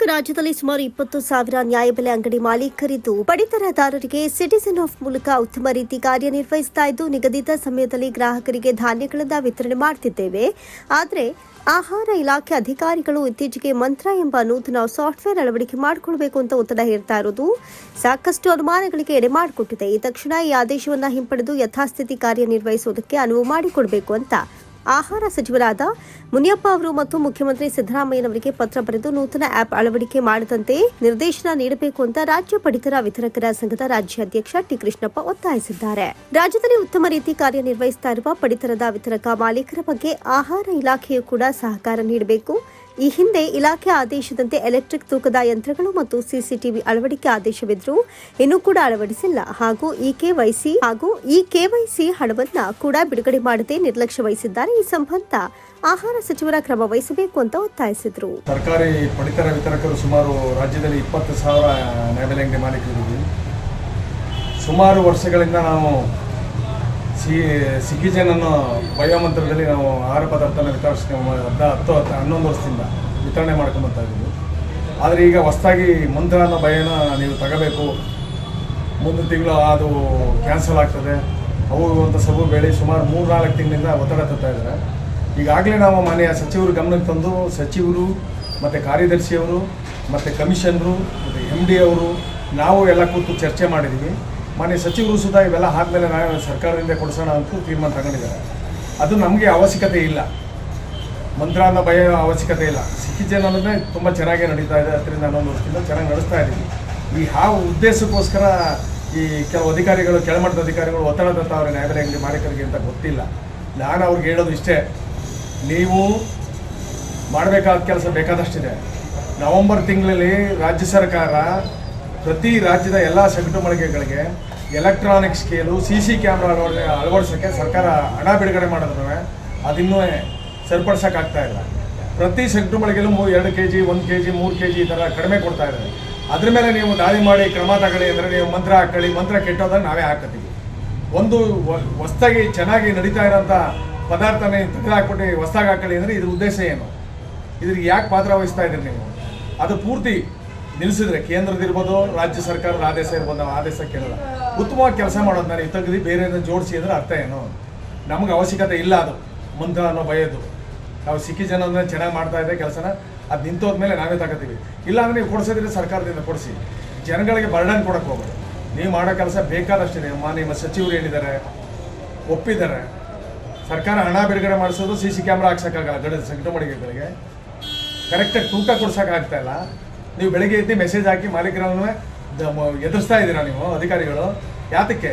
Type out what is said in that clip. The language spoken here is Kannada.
ಕರ್ನಾಟಕ ರಾಜ್ಯದಲ್ಲಿ ಸುಮಾರು ಇಪ್ಪತ್ತು ಸಾವಿರ ನ್ಯಾಯಬೆಲೆ ಅಂಗಡಿ ಮಾಲೀಕರಿದ್ದು, ಪಡಿತರದಾರರಿಗೆ ಸಿಟಿಸನ್ ಆಫ್ ಮೂಲಕ ಉತ್ತಮ ರೀತಿ ಕಾರ್ಯನಿರ್ವಹಿಸ್ತಾ ಇದ್ದು, ನಿಗದಿತ ಸಮಯದಲ್ಲಿ ಗ್ರಾಹಕರಿಗೆ ಧಾನ್ಯಗಳನ್ನು ವಿತರಣೆ ಮಾಡುತ್ತಿದ್ದೇವೆ ಆದರೆ, ಆಹಾರ ಇಲಾಖೆ ಅಧಿಕಾರಿಗಳು ಇತ್ತೀಚೆಗೆ ಮಂತ್ರ ಎಂಬ ನೂತನ ಸಾಫ್ಟ್ವೇರ್ ಅಳವಡಿಕೆ ಮಾಡಿಕೊಳ್ಬೇಕು ಅಂತ ಒತ್ತಡ ಹೇರ್ತಾ ಇರೋದು. ಸಾಕಷ್ಟು ಅನುಮಾನಗಳಿಗೆ ಎಡೆ ಮಾಡಿಕೊಟ್ಟಿದೆ. ಈ ತಕ್ಷಣ ಈ ಆದೇಶವನ್ನು ಹಿಂಪಡೆದು ಯಥಾಸ್ಥಿತಿ ಕಾರ್ಯನಿರ್ವಹಿಸುವುದಕ್ಕೆ ಅನುವು ಮಾಡಿಕೊಡಬೇಕು ಅಂತ ಆಹಾರ ಸಚಿವರಾದ ಮುನಿಯಪ್ಪ ಅವರು ಮತ್ತು ಮುಖ್ಯಮಂತ್ರಿ ಸಿದ್ದರಾಮಯ್ಯನವರಿಗೆ ಪತ್ರ ಬರೆದು ನೂತನ ಆಪ್ ಅಳವಡಿಕೆ ಮಾಡದಂತೆ ನಿರ್ದೇಶನ ನೀಡಬೇಕು ಅಂತ ರಾಜ್ಯ ಪಡಿತರ ವಿತರಕರ ಸಂಘದ ರಾಜ್ಯಾಧ್ಯಕ್ಷ ಟಿ ಕೃಷ್ಣಪ್ಪ ಒತ್ತಾಯಿಸಿದ್ದಾರೆ. ರಾಜ್ಯದಲ್ಲಿ ಉತ್ತಮ ರೀತಿ ಕಾರ್ಯನಿರ್ವಹಿಸುತ್ತಾ ಇರುವ ಪಡಿತರದ ವಿತರಕ ಮಾಲೀಕರ ಬಗ್ಗೆ ಆಹಾರ ಇಲಾಖೆಯು ಕೂಡ ಸಹಕಾರ ನೀಡಬೇಕು. ಈ ಹಿಂದೆ ಇಲಾಖೆ ಆದೇಶದಂತೆ ಎಲೆಕ್ಟ್ರಿಕ್ ತೂಕದ ಯಂತ್ರಗಳು ಮತ್ತು ಸಿಸಿಟಿವಿ ಅಳವಡಿಕೆ ಆದೇಶವಿದ್ರೂ ಇನ್ನೂ ಕೂಡ ಅಳವಡಿಸಿಲ್ಲ. ಹಾಗೂ ಈ ಕೆವೈಸಿ ಹಾಗೂ ಈ ಕೆವೈಸಿ ಹಣವನ್ನ ಕೂಡ ಬಿಡುಗಡೆ ಮಾಡದೆ ನಿರ್ಲಕ್ಷ್ಯ ವಹಿಸಿದ್ದಾರೆ. ಈ ಸಂಬಂಧ ಆಹಾರ ಸಚಿವರ ಕ್ರಮ ವಹಿಸಬೇಕು ಅಂತ ಒತ್ತಾಯಿಸಿದ್ರು. ಸರ್ಕಾರಿ ಪಡಿತರ ವಿತರಕರು ಸುಮಾರು ರಾಜ್ಯದಲ್ಲಿ ಇಪ್ಪತ್ತು ಸಾವಿರ ನ್ಯಾಯಬೆಲೆ ಅಂಗಡಿ ಸುಮಾರು ವರ್ಷಗಳಿಂದ ನಾವು ಸಿ ಸಿಕಿಜನನ್ನು ಬಯೋಮಂತ್ರದಲ್ಲಿ ನಾವು ಆಹಾರ ಪದಾರ್ಥನ ವಿತರಿಸಿ ಹತ್ತು ಹತ್ತು, ಹನ್ನೊಂದು ವರ್ಷದಿಂದ ವಿತರಣೆ ಮಾಡ್ಕೊಂಬರ್ತಾ ಇದ್ದೀವಿ ಆದರೆ ಈಗ ಹೊಸದಾಗಿ ಮುಂದಿನ ಭಯನ ನೀವು ತಗೋಬೇಕು. ಮುಂದಿನ ತಿಂಗಳು ಅದು ಕ್ಯಾನ್ಸಲ್ ಆಗ್ತದೆ. ಅವು ಅಂತ ಸಬು ಬೆಳೆ ಸುಮಾರು ಮೂರು ನಾಲ್ಕು ತಿಂಗಳಿಂದ ಒತ್ತಡ ತರ್ತಾ ಇದ್ದಾರೆ ಈಗಾಗಲೇ ನಾವು ಮಾನ್ಯ ಸಚಿವರು ಗಮನಕ್ಕೆ ತಂದು ಸಚಿವರು ಮತ್ತು ಕಾರ್ಯದರ್ಶಿಯವರು ಮತ್ತು ಕಮಿಷನರು ಮತ್ತು ಎಂ ಡಿ ಅವರು ನಾವು ಎಲ್ಲ ಕೂತು ಚರ್ಚೆ ಮಾಡಿದ್ದೀವಿ ಮಾನ್ಯ ಸಚಿವರು ಸುಧಾ ಇವೆಲ್ಲ ಆದಮೇಲೆ ನಾವು ಸರ್ಕಾರದಿಂದ ಕೊಡಿಸೋಣ ಅಂತ ತೀರ್ಮಾನ ತಗೊಂಡಿದ್ದಾರೆ. ಅದು ನಮಗೆ ಅವಶ್ಯಕತೆ ಇಲ್ಲ. ಮಂತ್ರ ಅನ್ನೋ ಭಯ ಅವಶ್ಯಕತೆ ಇಲ್ಲ. ಚಿಕಿತ್ಸೆ ಅನ್ನೋದೇ ತುಂಬ ಚೆನ್ನಾಗೇ ನಡೀತಾ ಇದೆ. ಅದರಿಂದ ಹನ್ನೊಂದು ವರ್ಷದಿಂದ ಚೆನ್ನಾಗಿ ನಡೆಸ್ತಾ ಇದ್ದೀವಿ ಈ ಹಾವು ಉದ್ದೇಶಕ್ಕೋಸ್ಕರ ಈ ಕೆಲವು ಅಧಿಕಾರಿಗಳು, ಕೆಳಮಟ್ಟದ ಅಧಿಕಾರಿಗಳು ಒತ್ತಡದಂತ ಅವರ ನ್ಯಾಯಬೆಲೆ ಅಂಗಡಿ ಮಾಲೀಕರಿಗೆ ಅಂತ ಗೊತ್ತಿಲ್ಲ. ನಾನು ಅವ್ರಿಗೆ ಹೇಳೋದು ಇಷ್ಟೇ. ನೀವು ಮಾಡಬೇಕಾದ ಕೆಲಸ ಬೇಕಾದಷ್ಟಿದೆ. ನವೆಂಬರ್ ತಿಂಗಳಲ್ಲಿ ರಾಜ್ಯ ಸರ್ಕಾರ ಪ್ರತಿ ರಾಜ್ಯದ ಎಲ್ಲ ಸಗಟು ಮಳಿಗೆಗಳಿಗೆ electronic scale, C C camera ಅಳವಡಿ ಅಳವಡಿಸೋಕ್ಕೆ ಸರ್ಕಾರ ಹಣ ಬಿಡುಗಡೆ ಮಾಡಿದ್ರು ಅದಿನ್ನೂ ಸರಿಪಡಿಸೋಕ್ಕಾಗ್ತಾ ಇಲ್ಲ. ಪ್ರತಿ ಸಗಟು ಮಳಿಗೆಲ್ಲೂ ಮೂ, ಎರಡು ಕೆ ಜಿ ಒಂದು ಕೆ ಜಿ ಮೂರು ಕೆ ಜಿ ಈ ಥರ ಕಡಿಮೆ ಕೊಡ್ತಾ ಇದ್ದಾರೆ. ಅದ್ರ ಮೇಲೆ ನೀವು ದಾಳಿ ಮಾಡಿ ಕ್ರಮ ತಗೊಳ್ಳಿ ಅಂದರೆ ನೀವು ಮಂತ್ರ ಹಾಕೊಳ್ಳಿ ಮಂತ್ರ ಕೆಟ್ಟೋದ್ರೆ ನಾವೇ ಹಾಕತ್ತೀವಿ. ಒಂದು ಹೊಸ್ದಾಗಿ ಚೆನ್ನಾಗಿ ನಡೀತಾ ಇರೋಂಥ ಪದಾರ್ಥನೇ ತೆಗೆದು ಹಾಕ್ಬಿಟ್ಟು ಹೊಸ್ದಾಗಿ ಹಾಕೊಳ್ಳಿ ಅಂದರೆ ಇದ್ರ ಉದ್ದೇಶ ಏನು? ಇದ್ರಿಗೆ ಯಾಕೆ ಪಾತ್ರ ವಹಿಸ್ತಾ ಇದ್ದೀರಿ ನೀವು? ಅದು ಪೂರ್ತಿ ನಿಲ್ಲಿಸಿದ್ರೆ ಕೇಂದ್ರದಿರ್ಬೋದು ರಾಜ್ಯ ಸರ್ಕಾರದ ಆದೇಶ ಇರ್ಬೋದು, ನಾವು ಆದೇಶ ಕೇಳಲ್ಲ. ಉತ್ತಮವಾಗಿ ಕೆಲಸ ಮಾಡೋದು ನಾನು ತೆಗೆದು ಬೇರೆ ಜೋಡಿಸಿ ಅಂದರೆ ಅರ್ಥ ಏನು? ನಮಗೆ ಅವಶ್ಯಕತೆ ಇಲ್ಲ ಅದು, ಮಂತ್ರ ಅನ್ನೋ ಭಯದ್ದು. ನಾವು ಸಿಕ್ಕಿ ಜನ ಅಂದರೆ ಚೆನ್ನಾಗಿ ಮಾಡ್ತಾ ಇದೆ ಕೆಲಸನ, ಅದು ನಿಂತೋದ್ಮೇಲೆ ನಾವೇ ತಗೋತೀವಿ. ಇಲ್ಲಾಂದ್ರೆ ನೀವು ಕೊಡಿಸೋದ್ರೆ ಸರ್ಕಾರದಿಂದ ಕೊಡಿಸಿ. ಜನಗಳಿಗೆ ಬರ್ಡನ್ ಕೊಡಕ್ಕೆ ಹೋಗೋದು ನೀವು ಮಾಡೋ ಕೆಲಸ ಬೇಕಾದಷ್ಟಿದೆ. ಮಾ ನಿಮ್ಮ ಸಚಿವರು ಹೇಳಿದ್ದಾರೆ, ಒಪ್ಪಿದ್ದಾರೆ. ಸರ್ಕಾರ ಹಣ ಬಿಡುಗಡೆ ಮಾಡಿಸೋದು ಸಿ ಸಿ ಕ್ಯಾಮ್ರಾ ಹಾಕ್ಸೋಕ್ಕಾಗಲ್ಲ ಗಡ ಸಂಕಟ ಮಳಿಗೆಗಳಿಗೆ. ಕರೆಕ್ಟಾಗಿ ತೂಕ ಕೊಡ್ಸೋಕ್ಕಾಗ್ತಾ ಇಲ್ಲ. ನೀವು ಬೆಳಗ್ಗೆ ಎದ್ದು ಮೆಸೇಜ್ ಹಾಕಿ ಮಾಲೀಕರನ್ನು ಎದುರಿಸ್ತಾ ಇದ್ದೀರಾ ನೀವು, ಅಧಿಕಾರಿಗಳು? ಯಾತಕ್ಕೆ?